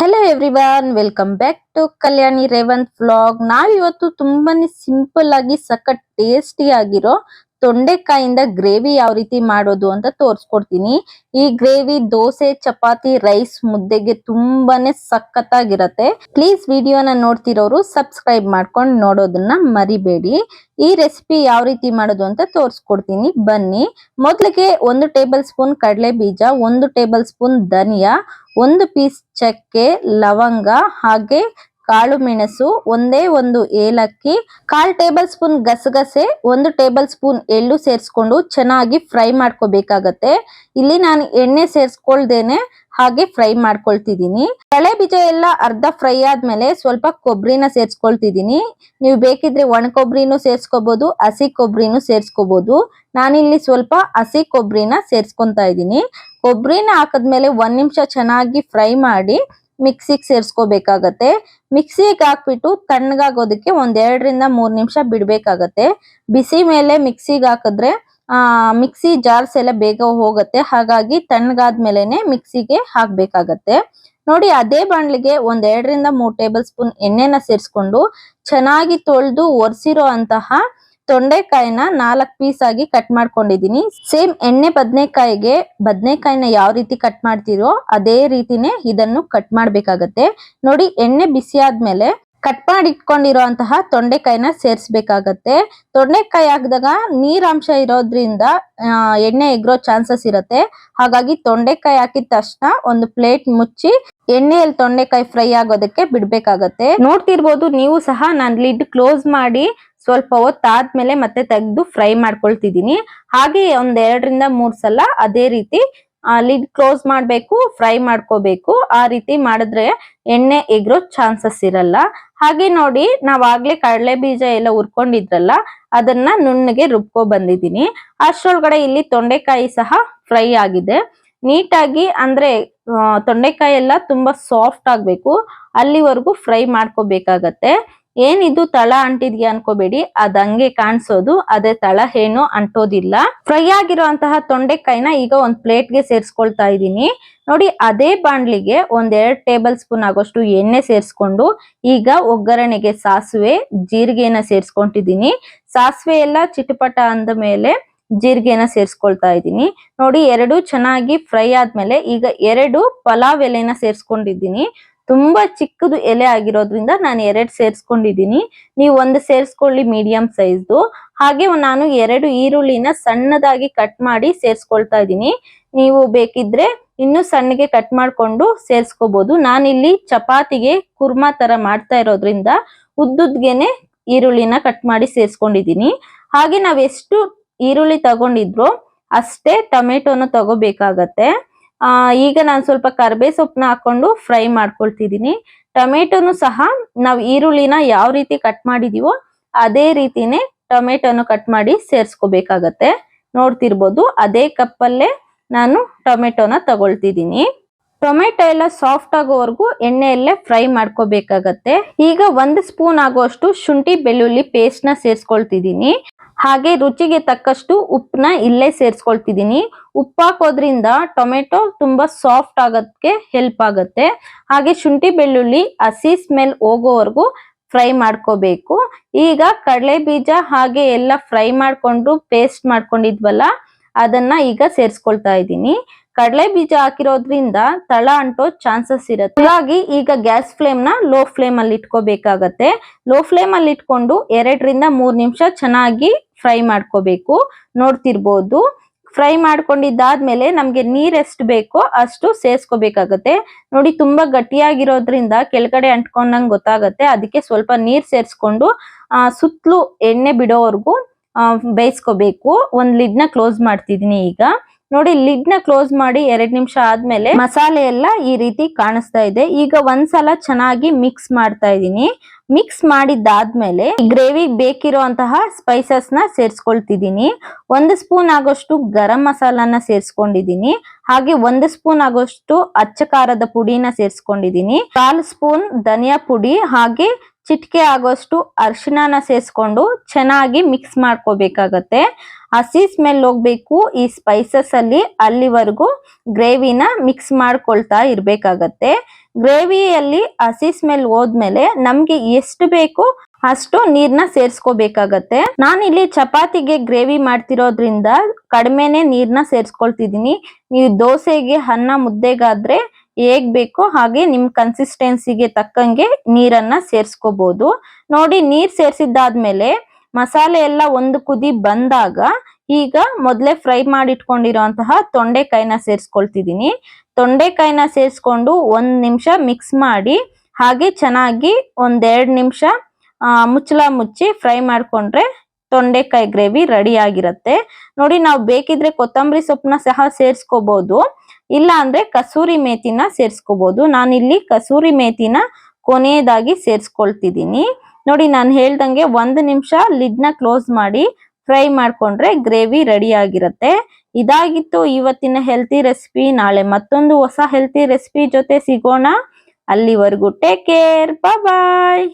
Hello everyone welcome back to Kalyani Revanth vlog ನಾವಿವತ್ತು ತುಂಬಾನೇ simple ಆಗಿ ಸಖತ್ ಟೇಸ್ಟಿ ಆಗಿರೋ ತೊಂಡೆಕಾಯಿಂದ ಗ್ರೇವಿ ಯಾವ ರೀತಿ ಮಾಡೋದು ಅಂತ ತೋರಿಸ್ಕೊಡ್ತೀನಿ. ಈ ಗ್ರೇವಿ, ದೋಸೆ, ಚಪಾತಿ, ರೈಸ್ ಮುದ್ದೆಗೆ ತುಂಬಾನೇ ಸಖತ್ತಾಗಿರತ್ತೆ. ಪ್ಲೀಸ್ ವಿಡಿಯೋನ ನೋಡ್ತಿರೋರು ಸಬ್ಸ್ಕ್ರೈಬ್ ಮಾಡ್ಕೊಂಡು ನೋಡೋದನ್ನ ಮರಿಬೇಡಿ. ಈ ರೆಸಿಪಿ ಯಾವ ರೀತಿ ಮಾಡೋದು ಅಂತ ತೋರಿಸ್ಕೊಡ್ತೀನಿ. ಬನ್ನಿ. ಮೊದಲಿಗೆ ಒಂದು ಟೇಬಲ್ ಸ್ಪೂನ್ ಕಡಲೆ ಬೀಜ ಒಂದು ಟೇಬಲ್ ಸ್ಪೂನ್ ಧನಿಯಾ, ಒಂದು ಪೀಸ್ ಚಕ್ಕೆ, ಲವಂಗ ಹಾಗೆ ಕಾಳು ಮೆಣಸು, ಒಂದೇ ಒಂದು ಏಲಕ್ಕಿ, ಕಾಲ್ ಟೇಬಲ್ ಸ್ಪೂನ್ ಗಸಗಸೆ, ಒಂದು ಟೇಬಲ್ ಸ್ಪೂನ್ ಎಳ್ಳು ಸೇರಿಸ್ಕೊಂಡು ಚೆನ್ನಾಗಿ ಫ್ರೈ ಮಾಡ್ಕೋಬೇಕಾಗತ್ತೆ. ಇಲ್ಲಿ ನಾನು ಎಣ್ಣೆ ಸೇರಿಸ್ಕೊಳ್ದೇನೆ ಹಾಗೆ ಫ್ರೈ ಮಾಡ್ಕೊಳ್ತಿದ್ದೀನಿ. ಕಳೆ ಬೀಜ ಎಲ್ಲ ಅರ್ಧ ಫ್ರೈ ಆದ್ಮೇಲೆ ಸ್ವಲ್ಪ ಕೊಬ್ಬರಿನ ಸೇರಿಸ್ಕೊಳ್ತಿದ್ದೀನಿ. ನೀವು ಬೇಕಿದ್ರೆ ಒಣ ಕೊಬ್ಬರಿನೂ ಸೇರಿಸ್ಕೋಬಹುದು ಹಸಿ ಕೊಬ್ಬರಿನೂ ಸೇರಿಸ್ಕೋಬಹುದು ನಾನಿಲ್ಲಿ ಸ್ವಲ್ಪ ಹಸಿ ಕೊಬ್ಬರಿನ ಸೇರಿಸ್ಕೊಂತಾ ಇದ್ದೀನಿ. ಕೊಬ್ಬರಿನ ಹಾಕದ್ಮೇಲೆ ಒಂದ್ ನಿಮಿಷ ಚೆನ್ನಾಗಿ ಫ್ರೈ ಮಾಡಿ ಮಿಕ್ಸಿಗೆ ಸೇರಿಸ್ಕೋಬೇಕಾಗತ್ತೆ. ಮಿಕ್ಸಿಗೆ ಹಾಕ್ಬಿಟ್ಟು ತಣ್ಣಗಾಗೋದಕ್ಕೆ ಒಂದ್ ಎರಡರಿಂದ ಮೂರ್ ನಿಮಿಷ ಬಿಡ್ಬೇಕಾಗತ್ತೆ. ಬಿಸಿ ಮೇಲೆ ಮಿಕ್ಸಿಗೆ ಹಾಕಿದ್ರೆ, ಆ, ಮಿಕ್ಸಿ ಜಾರ್ಸ್ ಎಲ್ಲ ಬೇಗ ಹೋಗುತ್ತೆ. ಹಾಗಾಗಿ ತಣ್ಣಗಾದ್ಮೇಲೆನೆ ಮಿಕ್ಸಿಗೆ ಹಾಕ್ಬೇಕಾಗತ್ತೆ. ನೋಡಿ, ಅದೇ ಬಾಣ್ಲಿಗೆ ಒಂದ್ ಎರಡರಿಂದ ಮೂರ್ ಟೇಬಲ್ ಸ್ಪೂನ್ ಎಣ್ಣೆನ ಸೇರಿಸ್ಕೊಂಡು ಚೆನ್ನಾಗಿ ತೊಳೆದು ಒರೆಸಿರೋ ಅಂತಹ ತೊಂಡೆಕಾಯಿನ ನಾಲ್ಕು ಪೀಸ್ ಆಗಿ ಕಟ್ ಮಾಡ್ಕೊಂಡಿದೀನಿ ಸೇಮ್ ಎಣ್ಣೆ ಬದನೆಕಾಯಿಗೆ ಬದನೆಕಾಯಿನ ಯಾವ ರೀತಿ ಕಟ್ ಮಾಡ್ತೀರೋ ಅದೇ ರೀತಿನೇ ಇದನ್ನು ಕಟ್ ಮಾಡ್ಬೇಕಾಗತ್ತೆ. ನೋಡಿ ಎಣ್ಣೆ ಬಿಸಿ ಆದ್ಮೇಲೆ ಕಟ್ ಮಾಡಿ ಇಟ್ಕೊಂಡಿರುವಂತಹ ತೊಂಡೆಕಾಯಿನ ಸೇರಿಸ್ಬೇಕಾಗತ್ತೆ. ತೊಂಡೆಕಾಯಿ ಹಾಕಿದಾಗ ನೀರಾಂಶ ಇರೋದ್ರಿಂದ ಎಣ್ಣೆ ಎಗ್ರೋ ಚಾನ್ಸಸ್ ಇರುತ್ತೆ. ಹಾಗಾಗಿ ತೊಂಡೆಕಾಯಿ ಹಾಕಿದ ತಕ್ಷಣ ಒಂದು ಪ್ಲೇಟ್ ಮುಚ್ಚಿ ಎಣ್ಣೆಯಲ್ಲಿ ತೊಂಡೆಕಾಯಿ ಫ್ರೈ ಆಗೋದಕ್ಕೆ ಬಿಡ್ಬೇಕಾಗತ್ತೆ. ನೋಡ್ತಿರ್ಬೋದು, ನೀವು ಸಹ ನಾನು ಲಿಡ್ ಕ್ಲೋಸ್ ಮಾಡಿ ಸ್ವಲ್ಪ ಹೊತ್ತಾದ್ಮೇಲೆ ಮತ್ತೆ ತೆಗೆದು ಫ್ರೈ ಮಾಡ್ಕೊಳ್ತಿದ್ದೀನಿ. ಹಾಗೆ ಒಂದ್ ಎರಡರಿಂದ ಮೂರ್ ಸಲ ಅದೇ ರೀತಿ ಲಿಡ್ ಕ್ಲೋಸ್ ಮಾಡಬೇಕು ಫ್ರೈ ಮಾಡ್ಕೋಬೇಕು. ಆ ರೀತಿ ಮಾಡಿದ್ರೆ ಎಣ್ಣೆ ಎಗ್ರೋ ಚಾನ್ಸಸ್ ಇರಲ್ಲ. ಹಾಗೆ ನೋಡಿ ನಾವಾಗ್ಲೇ ಕಡಲೆ ಬೀಜ ಎಲ್ಲ ಹುರ್ಕೊಂಡಿದ್ರಲ್ಲ, ಅದನ್ನ ನುಣ್ಣಗೆ ರುಬ್ಕೊ ಬಂದಿದ್ದೀನಿ. ಅಷ್ಟರೊಳಗಡೆ ಇಲ್ಲಿ ತೊಂಡೆಕಾಯಿ ಸಹ ಫ್ರೈ ಆಗಿದೆ. ನೀಟಾಗಿ ಅಂದ್ರೆ ತೊಂಡೆಕಾಯಿ ಎಲ್ಲ ತುಂಬಾ ಸಾಫ್ಟ್ ಆಗ್ಬೇಕು. ಅಲ್ಲಿವರೆಗೂ ಫ್ರೈ ಮಾಡ್ಕೋಬೇಕಾಗತ್ತೆ. ಏನಿದು ತಳ ಅಂಟಿದ್ಯಾ ಅನ್ಕೋಬೇಡಿ, ಅದ್ ಹಂಗೆ ಕಾಣಿಸೋದು, ಅದೇ ತಳ ಏನು ಅಂಟೋದಿಲ್ಲ. ಫ್ರೈ ಆಗಿರುವಂತಹ ತೊಂಡೆಕಾಯಿನ ಈಗ ಒಂದ್ ಪ್ಲೇಟ್ಗೆ ಸೇರ್ಸ್ಕೊಳ್ತಾ ಇದ್ದೀನಿ. ನೋಡಿ, ಅದೇ ಬಾಂಡ್ಲಿಗೆ ಒಂದೆರಡು ಟೇಬಲ್ ಸ್ಪೂನ್ ಆಗೋಷ್ಟು ಎಣ್ಣೆ ಸೇರಿಸ್ಕೊಂಡು, ಈಗ ಒಗ್ಗರಣೆಗೆ ಸಾಸಿವೆ ಜೀರಿಗೆನ ಸೇರಿಸ್ಕೊಂಡಿದ್ದೀನಿ ಸಾಸಿವೆ ಎಲ್ಲ ಚಿಟಪಟ ಅಂದ ಮೇಲೆ ಜೀರಿಗೆನ ಸೇರಿಸ್ಕೊಳ್ತಾ ಇದ್ದೀನಿ. ನೋಡಿ, ಎರಡು ಚೆನ್ನಾಗಿ ಫ್ರೈ ಆದ್ಮೇಲೆ ಈಗ ಎರಡು ಪಲಾವ್ ಎಲೆನ ಸೇರ್ಸ್ಕೊಂಡಿದ್ದೀನಿ. ತುಂಬಾ ಚಿಕ್ಕದು ಎಲೆ ಆಗಿರೋದ್ರಿಂದ ನಾನು ಎರಡು ಸೇರಿಸ್ಕೊಂಡಿದ್ದೀನಿ. ನೀವು ಒಂದು ಸೇರಿಸ್ಕೊಳ್ಳಿ ಮೀಡಿಯಂ ಸೈಜ್ದು ಹಾಗೆ ನಾನು ಎರಡು ಈರುಳ್ಳಿನ ಸಣ್ಣದಾಗಿ ಕಟ್ ಮಾಡಿ ಸೇರಿಸ್ಕೊಳ್ತಾ ಇದ್ದೀನಿ. ನೀವು ಬೇಕಿದ್ರೆ ಇನ್ನು ಸಣ್ಣಗೆ ಕಟ್ ಮಾಡ್ಕೊಂಡು ಸೇರಿಸ್ಕೋಬಹುದು ನಾನಿಲ್ಲಿ ಚಪಾತಿಗೆ ಕುರ್ಮಾ ತರ ಮಾಡ್ತಾ ಇರೋದ್ರಿಂದ ಉದ್ದುದ್ಗೆನೆ ಈರುಳ್ಳಿನ ಕಟ್ ಮಾಡಿ ಸೇರಿಸ್ಕೊಂಡಿದ್ದೀನಿ. ಹಾಗೆ ನಾವೆಷ್ಟು ಈರುಳ್ಳಿ ತಗೊಂಡಿದ್ರು ಅಷ್ಟೇ ಟೊಮೆಟೊನ ತಗೋಬೇಕಾಗತ್ತೆ. ಆ, ಈಗ ನಾನು ಸ್ವಲ್ಪ ಕರ್ಬೇ ಸೊಪ್ಪನ್ನ ಹಾಕೊಂಡು ಫ್ರೈ ಮಾಡ್ಕೊಳ್ತಿದ್ದೀನಿ ಟೊಮೆಟೊನು ಸಹ ನಾವು ಈರುಳ್ಳಿನ ಯಾವ ರೀತಿ ಕಟ್ ಮಾಡಿದೀವೋ ಅದೇ ರೀತಿನೇ ಟೊಮೆಟೊನು ಕಟ್ ಮಾಡಿ ಸೇರಿಸ್ಕೋಬೇಕಾಗತ್ತೆ. ನೋಡ್ತಿರ್ಬೋದು ಅದೇ ಕಪ್ಪಲ್ಲೇ ನಾನು ಟೊಮೆಟೊನ ತಗೊಳ್ತಿದ್ದೀನಿ ಟೊಮೆಟೊ ಎಲ್ಲ ಸಾಫ್ಟ್ ಆಗೋವರೆಗೂ ಎಣ್ಣೆಯಲ್ಲೇ ಫ್ರೈ ಮಾಡ್ಕೋಬೇಕಾಗತ್ತೆ. ಈಗ ಒಂದು ಸ್ಪೂನ್ ಆಗುವಷ್ಟು ಶುಂಠಿ ಬೆಳ್ಳುಳ್ಳಿ ಪೇಸ್ಟ್ನ ಸೇರ್ಸ್ಕೊಳ್ತಿದೀನಿ. ಹಾಗೆ ರುಚಿಗೆ ತಕ್ಕಷ್ಟು ಉಪ್ಪನ್ನ ಇಲ್ಲೇ ಸೇರಿಸ್ಕೊಳ್ತಿದ್ದೀನಿ. ಉಪ್ಪು ಹಾಕೋದ್ರಿಂದ ಟೊಮೆಟೊ ತುಂಬಾ ಸಾಫ್ಟ್ ಆಗೋದಕ್ಕೆ ಹೆಲ್ಪ್ ಆಗುತ್ತೆ. ಹಾಗೆ ಶುಂಠಿ ಬೆಳ್ಳುಳ್ಳಿ, ಹಸಿ ಸ್ಮೆಲ್ ಹೋಗೋವರೆಗೂ ಫ್ರೈ ಮಾಡ್ಕೋಬೇಕು. ಈಗ ಕಡಲೆ ಬೀಜ ಹಾಗೆ ಎಲ್ಲ ಫ್ರೈ ಮಾಡ್ಕೊಂಡು ಪೇಸ್ಟ್ ಮಾಡ್ಕೊಂಡಿದ್ವಲ್ಲ, ಅದನ್ನ ಈಗ ಸೇರಿಸ್ಕೊಳ್ತಾ ಇದ್ದೀನಿ. ಕಡಲೆ ಬೀಜ ಹಾಕಿರೋದ್ರಿಂದ ತಳ ಅಂಟೋ ಚಾನ್ಸಸ್ ಇರುತ್ತೆ. ಹಾಗಾಗಿ ಈಗ ಗ್ಯಾಸ್ ಫ್ಲೇಮ್ನ ಲೋ ಫ್ಲೇಮ್ ಅಲ್ಲಿ ಇಟ್ಕೋಬೇಕಾಗತ್ತೆ. ಲೋ ಫ್ಲೇಮ್ ಅಲ್ಲಿ ಇಟ್ಕೊಂಡು ಎರಡರಿಂದ ಮೂರು ನಿಮಿಷ ಚೆನ್ನಾಗಿ ಫ್ರೈ ಮಾಡ್ಕೋಬೇಕು, ನೋಡ್ತಿರ್ಬೋದು. ಫ್ರೈ ಮಾಡ್ಕೊಂಡಿದ್ದಾದ್ಮೇಲೆ ನಮ್ಗೆ ನೀರ್ ಎಷ್ಟು ಬೇಕೋ ಅಷ್ಟು ಸೇರ್ಸ್ಕೋಬೇಕಾಗತ್ತೆ. ನೋಡಿ, ತುಂಬಾ ಗಟ್ಟಿಯಾಗಿರೋದ್ರಿಂದ ಕೆಳಗಡೆ ಅಂಟ್ಕೊಂಡಂಗ್ ಗೊತ್ತಾಗತ್ತೆ. ಅದಕ್ಕೆ ಸ್ವಲ್ಪ ನೀರ್ ಸೇರ್ಸ್ಕೊಂಡು, ಆ, ಸುತ್ತಲೂ ಎಣ್ಣೆ ಬಿಡೋವರೆಗೂ ಬೇಯಿಸ್ಕೋಬೇಕು. ಒಂದ್ ಲಿಡ್ನ ಕ್ಲೋಸ್ ಮಾಡ್ತಿದೀನಿ ಈಗ. ನೋಡಿ ಲಿಡ್ನ ಕ್ಲೋಸ್ ಮಾಡಿ ಎರಡ್ ನಿಮಿಷ ಆದ್ಮೇಲೆ ಮಸಾಲೆ ಎಲ್ಲ ಈ ರೀತಿ ಕಾಣಿಸ್ತಾ ಇದೆ. ಈಗ ಒಂದ್ಸಲ ಚೆನ್ನಾಗಿ ಮಿಕ್ಸ್ ಮಾಡ್ತಾ ಇದ್ದೀನಿ. ಮಿಕ್ಸ್ ಮಾಡಿದ್ದಾದ್ಮೇಲೆ ಗ್ರೇವಿ ಬೇಕಿರುವಂತಹ ಸ್ಪೈಸಸ್ನ ಸೇರಿಸ್ಕೊಳ್ತಿದ್ದೀನಿ. ಒಂದು ಸ್ಪೂನ್ ಆಗೋಷ್ಟು ಗರಂ ಮಸಾಲಾನ ಸೇರಿಸ್ಕೊಂಡಿದ್ದೀನಿ. ಹಾಗೆ ಒಂದು ಸ್ಪೂನ್ ಆಗೋಷ್ಟು ಅಚ್ಚ ಖಾರದ ಪುಡಿನ ಸೇರಿಸ್ಕೊಂಡಿದ್ದೀನಿ. ಕಾಲ್ ಸ್ಪೂನ್ ಧನಿಯಾ ಪುಡಿ ಹಾಗೆ ಚಿಟಿಕೆ ಆಗೋಷ್ಟು ಅರಿಶಿಣನ ಸೇರಿಸ್ಕೊಂಡು ಚೆನ್ನಾಗಿ ಮಿಕ್ಸ್ ಮಾಡ್ಕೋಬೇಕಾಗತ್ತೆ. ಹಸಿ ಸ್ಮೆಲ್ ಹೋಗ್ಬೇಕು, ಈ ಸ್ಪೈಸಸ್ ಅಲ್ಲಿ ಅಲ್ಲಿವರೆಗೂ ಗ್ರೇವಿನ ಮಿಕ್ಸ್ ಮಾಡ್ಕೊಳ್ತಾ ಇರ್ಬೇಕಾಗತ್ತೆ. ಗ್ರೇವಿಯಲ್ಲಿ ಹಸಿ ಸ್ಮೆಲ್ ಹೋದ್ಮೇಲೆ ನಮ್ಗೆ ಎಷ್ಟು ಬೇಕು ಅಷ್ಟು ನೀರ್ನ ಸೇರ್ಸ್ಕೋಬೇಕಾಗತ್ತೆ. ಇಲ್ಲಿ ಚಪಾತಿಗೆ ಗ್ರೇವಿ ಮಾಡ್ತಿರೋದ್ರಿಂದ ಕಡಿಮೆನೆ ನೀರ್ನ ಸೇರ್ಸ್ಕೊಳ್ತಿದೀನಿ ನೀವು ದೋಸೆಗೆ ಅನ್ನ ಮುದ್ದೆಗಾದ್ರೆ ಹೇಗ್ ಬೇಕೋ ಹಾಗೆ ನಿಮ್ ಕನ್ಸಿಸ್ಟೆನ್ಸಿಗೆ ತಕ್ಕಂಗೆ ನೀರನ್ನ ಸೇರ್ಸ್ಕೋಬಹುದು ನೋಡಿ ನೀರ್ ಸೇರ್ಸಿದ್ದಾದ್ಮೇಲೆ ಮಸಾಲೆ ಎಲ್ಲ ಒಂದು ಕುದಿ ಬಂದಾಗ ಈಗ ಮೊದಲೇ ಫ್ರೈ ಮಾಡಿ ಇಟ್ಕೊಂಡಿರೋಂತಹ ತೊಂಡೆಕಾಯಿನ ಸೇರ್ಸ್ಕೊಳ್ತಿದೀನಿ ತೊಂಡೆಕಾಯಿನ ಸೇರ್ಸ್ಕೊಂಡು ಒಂದ್ ನಿಮಿಷ ಮಿಕ್ಸ್ ಮಾಡಿ ಹಾಗೆ ಚೆನ್ನಾಗಿ ಒಂದೆರಡ್ ನಿಮಿಷ ಮುಚ್ಚಳ ಮುಚ್ಚಿ ಫ್ರೈ ಮಾಡ್ಕೊಂಡ್ರೆ ತೊಂಡೆಕಾಯಿ ಗ್ರೇವಿ ರೆಡಿ ಆಗಿರತ್ತೆ. ನೋಡಿ ನಾವು ಬೇಕಿದ್ರೆ ಕೊತ್ತಂಬರಿ ಸೊಪ್ಪನ್ನ ಸಹ ಸೇರ್ಸ್ಕೋಬಹುದು ಇಲ್ಲ ಅಂದ್ರೆ ಕಸೂರಿ ಮೇತಿನ ಸೇರ್ಸ್ಕೋಬಹುದು ನಾನಿಲ್ಲಿ ಕಸೂರಿ ಮೇತಿನ ಕೊನೆಯದಾಗಿ ಸೇರ್ಸ್ಕೊಳ್ತಿದ್ದೀನಿ ನೋಡಿ, ನಾನು ಹೇಳ್ದಂಗೆ ಒಂದು ನಿಮಿಷ ಲಿಡ್ನ ಕ್ಲೋಸ್ ಮಾಡಿ ಫ್ರೈ ಮಾಡ್ಕೊಂಡ್ರೆ ಗ್ರೇವಿ ರೆಡಿ ಆಗಿರುತ್ತೆ. ಇದಾಗಿತ್ತು ಇವತ್ತಿನ ಹೆಲ್ತಿ ರೆಸಿಪಿ. ನಾಳೆ ಮತ್ತೊಂದು ಹೊಸ ಹೆಲ್ತಿ ರೆಸಿಪಿ ಜೊತೆ ಸಿಗೋಣ. ಅಲ್ಲಿವರೆಗೂ ಟೇಕ್ ಕೇರ್. ಬಾಯ್.